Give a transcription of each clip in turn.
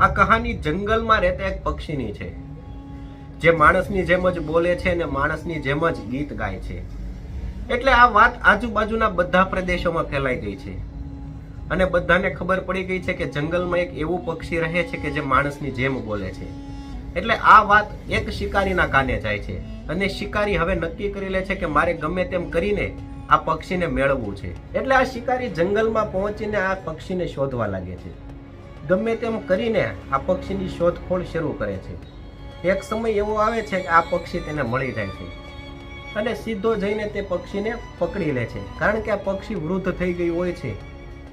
આ કહાની જંગલમાં રહેતા એક પક્ષીની છે, જે માણસની જેમ જ બોલે છે અને માણસની જેમ જ ગીત ગાય છે. એટલે આ વાત આજુબાજુના બધા પ્રદેશોમાં ફેલાઈ ગઈ છે. અને બધાને ખબર પડી ગઈ છે કે જંગલમાં એક એવું પક્ષી રહે છે કે જે માણસની જેમ બોલે છે. એટલે આ વાત એક શિકારીના કાને જાય છે. અને શિકારી હવે નક્કી કરી લે છે કે મારે ગમે તેમ કરીને આ પક્ષીને મેળવવું છે. એટલે આ શિકારી જંગલમાં પહોંચીને આ પક્ષીને શોધવા લાગે છે. ગમે તેમ કરીને આ પક્ષીની શોધખોળ શરૂ કરે છે. એક સમય એવો આવે છે કે આ પક્ષી તેને મળી જાય છે અને સીધો જઈને તે પક્ષીને પકડી લે છે. કારણ કે આ પક્ષી વૃદ્ધ થઈ ગયું હોય છે.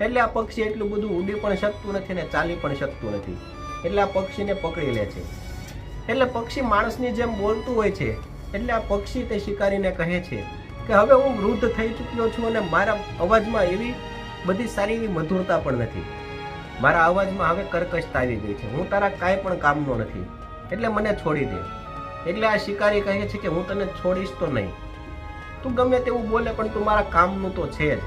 એટલે આ પક્ષી એટલું બધું ઉડી પણ શકતું નથી ને ચાલી પણ શકતું નથી. એટલે આ પક્ષીને પકડી લે છે. એટલે પક્ષી માણસની જેમ બોલતું હોય છે. એટલે આ પક્ષી તે શિકારીને કહે છે કે હવે હું વૃદ્ધ થઈ ચૂક્યો છું અને મારા અવાજમાં એવી બધી સારી એવી મધુરતા પણ નથી. મારા અવાજમાં હવે કર્કશતા આવી ગઈ છે. હું તારા કાંઈ પણ કામનો નથી. એટલે મને છોડી દે. એટલે આ શિકારી કહે છે કે હું તને છોડીશ તો નહીં. તું ગમે તેવું બોલે, પણ તું મારા કામનું તો છે જ.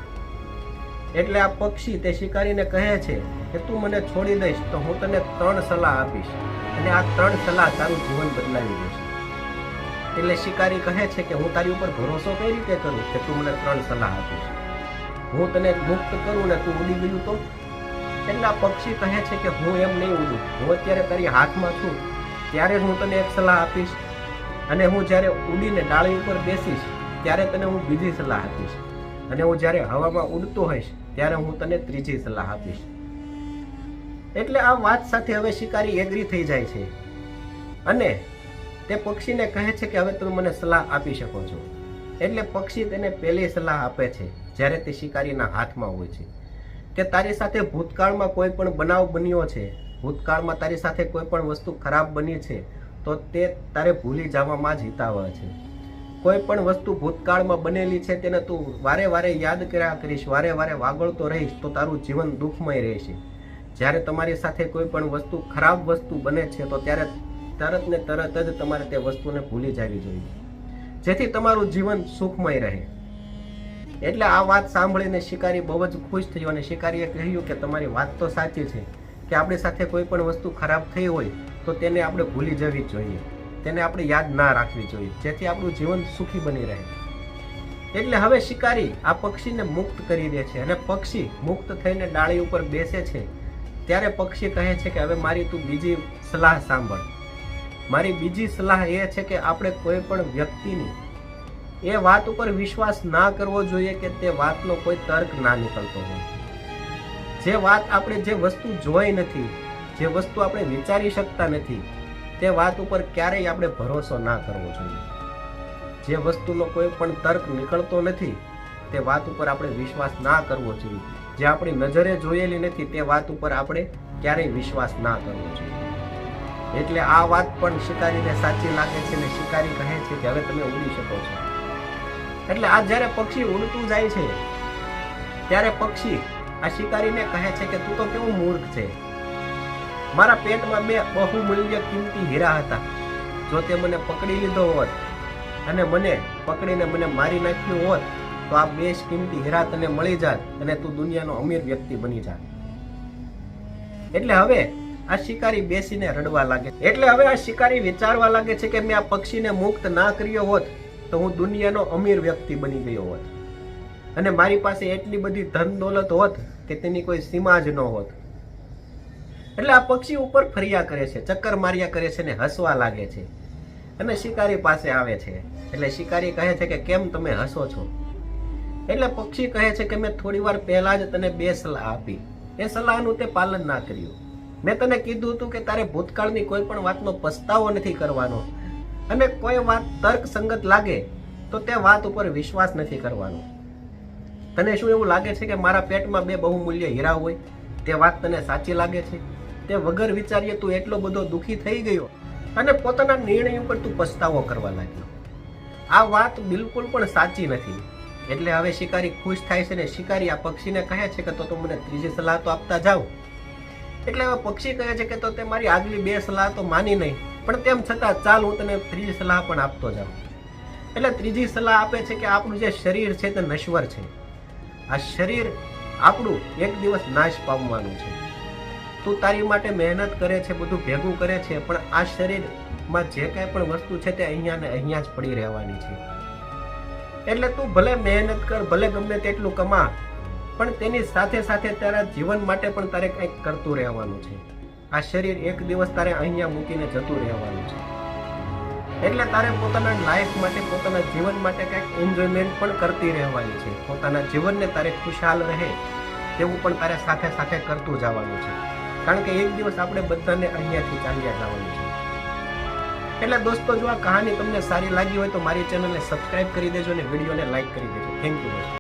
એટલે આ પક્ષી તે શિકારીને કહે છે કે તું મને છોડી દઈશ તો હું તને ત્રણ સલાહ આપીશ. અને આ ત્રણ સલાહ તારું જીવન બદલાવી દેશે એટલે શિકારી કહે છે કે હું તારી ઉપર ભરોસો કઈ રીતે કરું કે તું મને ત્રણ સલાહ આપીશ? હું તને મુક્ત કરું ને તું ઉડી ગયું તો? એટલે પક્ષી કહે છે કે હું એમ નહીં ઉડું. હું અત્યારે તારી હાથમાં છું, ત્યારે જ હું તને એક સલાહ આપીશ. અને હું જ્યારે ઉડીને ડાળી ઉપર બેસીશ, ત્યારે તને હું બીજી સલાહ આપીશ. અને હું જ્યારે હવામાં ઉડતો હોઈશ, ત્યારે હું તને ત્રીજી સલાહ આપીશ. એટલે આ વાત સાથે હવે શિકારી એગ્રી થઈ જાય છે. અને તે પક્ષીને કહે છે કે હવે તમે મને સલાહ આપી શકો છો. એટલે પક્ષી તેને પહેલી સલાહ આપે છે, જ્યારે તે શિકારીના હાથમાં હોય છે. કે તારી સાથે ભૂતકાળમાં કોઈ પણ બનાવ બન્યો છે, ભૂતકાળમાં તારી સાથે કોઈ પણ વસ્તુ ખરાબ બની છે, તો તે તારે ભૂલી જવામાં જ હિતાવહ છે. કોઈ પણ વસ્તુ ભૂતકાળમાં બનેલી છે તેને તું વારે વારે યાદ કર્યા કરીશ, વારે વારે વાગળતો રહીશ, તો તારું જીવન દુઃખમય રહેશે. જ્યારે તમારી સાથે કોઈ પણ વસ્તુ ખરાબ વસ્તુ બને છે, તો ત્યારે તરત ને તરત જ તમારે તે વસ્તુને ભૂલી જવી જોઈએ. જેથી તમારું જીવન સુખમય રહે. એટલે આ વાત સાંભળીને શિકારી બહુ જ ખુશ થયો અને શિકારીએ કહ્યું કે તમારી વાત તો સાચી છે કે આપણી સાથે કોઈ પણ વસ્તુ ખરાબ થઈ હોય તો તેને આપણે ભૂલી જવી જોઈએ. તેને આપણે યાદ ના રાખવી જોઈએ. જેથી આપણું જીવન સુખી બની રહે. એટલે હવે શિકારી આ પક્ષીને મુક્ત કરી દે છે અને પક્ષી મુક્ત થઈને ડાળી ઉપર બેસે છે. ત્યારે પક્ષી કહે છે કે હવે મારી તું બીજી સલાહ સાંભળ. મારી બીજી સલાહ એ છે કે આપણે કોઈ પણ વ્યક્તિની એ વાત ઉપર વિશ્વાસ ના કરવો જોઈએ કે તે વાતનો કોઈ તર્ક ના નીકળતો હોય. જે વાત આપણે જે વસ્તુ જોઈ નથી, જે વસ્તુ આપણે વિચારી શકતા નથી, તે વાત ઉપર ક્યારેય આપણે ભરોસો ના કરવો જોઈએ. જે વસ્તુનો કોઈ પણ તર્ક નીકળતો નથી, તે વાત ઉપર આપણે વિશ્વાસ ના કરવો જોઈએ. જે આપણી નજરે જોયેલી નથી, તે વાત ઉપર આપણે ક્યારેય વિશ્વાસ ના કરવો જોઈએ. એટલે આ વાત પણ શિકારીને સાચી લાગે છે અને શિકારી કહે છે કે હવે તમે ઉડી શકો છો. એટલે આ જ્યારે પક્ષી ઉડતું જાય છે, ત્યારે પક્ષી આ શિકારીને કહે છે કે તું તો કેવું મૂર્ખ છે? મારા પેટમાં બે બહુમૂલ્ય કિંમતી હીરા હતા. જો તે મને પકડી લીધો હોત અને મને પકડીને મને મારી નાખ્યું હોત, તો આ બે કિંમતી હીરા તને મળી જાત અને તું દુનિયાનો અમીર વ્યક્તિ બની જાત. એટલે હવે આ શિકારી બેસીને રડવા લાગે એટલે હવે આ શિકારી વિચારવા લાગે છે કે મેં આ પક્ષીને મુક્ત ના કર્યો હોત તો હું દુનિયાનો અમીર વ્યક્તિ બની ગયો હોત. અને મારી પાસે એટલી બધી ધન દોલત હોત કે તેની કોઈ સીમા જ ન હોત. એટલે આ પક્ષી ઉપર ફર્યા કરે છે, ચક્કર માર્યા કરે છે ને હસવા લાગે છે. અને શિકારી પાસે આવે છે. એટલે શિકારી કહે છે કે, કેમ તમે હસો છો? એટલે પક્ષી કહે છે કે, મેં થોડી વાર પહેલા જ તને બે સલાહ આપી. એ સલાહનું તે પાલન ના કર્યું. મેં તને કીધું હતું કે તારે ભૂતકાળની કોઈ પણ વાતનો પસ્તાવો નથી કરવાનો. અને કોઈ વાત તર્કસંગત લાગે, તો તે વાત ઉપર વિશ્વાસ નથી કરવાનો. તને શું એવું લાગે છે કે મારા પેટમાં બે બહુમૂલ્ય હીરા હોય? તે વાત તને સાચી લાગે છે? તે વગર વિચારીએ તું એટલો બધો દુઃખી થઈ ગયો અને પોતાના નિર્ણય ઉપર તું પસ્તાવો કરવા લાગ્યો. આ વાત બિલકુલ પણ સાચી નથી. એટલે હવે શિકારી ખુશ થાય છે ને શિકારી આ પક્ષીને કહે છે કે તો તું મને ત્રીજી સલાહ તો આપતા જાઓ એટલે હવે પક્ષી કહે છે કે તો તે મારી આગલી બે સલાહ તો માની નહીં. પણ તેમ છતાં ચાલ હું તને ત્રીજી સલાહ પણ આપતો જાઉં એટલે ત્રીજી સલાહ આપે છે કે આપણું જે શરીર છે તે નશ્વર છે. આ શરીર આપણું એક દિવસ નાશ પામવાનું છે. તું તારી માટે મહેનત કરે છે, બધું ભેગું કરે છે, પણ આ શરીરમાં જે કાંઈ પણ વસ્તુ છે તે અહીંયા ને અહીંયા જ પડી રહેવાની છે. એટલે તું ભલે મહેનત કર, ભલે ગમે તેટલું કમા, પણ તેની સાથે સાથે તારા જીવન માટે પણ તારે કંઈક કરતું રહેવાનું છે. આ શરીર એક દિવસ તારે અહીંયા મૂકીને જતું રહેવાનું છે. એટલે તારે પોતાના લાઈફ માટે, પોતાના જીવન માટે કંઈક એન્જોયમેન્ટ પણ કરતી રહેવાની છે. પોતાના જીવનને તારે ખુશાલ રહે તેવું પણ તારે સાથે સાથે કરતું જવાનું છે. કારણ કે એક દિવસ આપણે બધાને અહીંયાથી ચાલ્યા જવાનું છે. એટલે દોસ્તો, જો આ કહાની તમને સારી લાગી હોય તો મારી ચેનલને સબસ્ક્રાઇબ કરી દેજો અને વિડીયોને લાઈક કરી દેજો. Thank you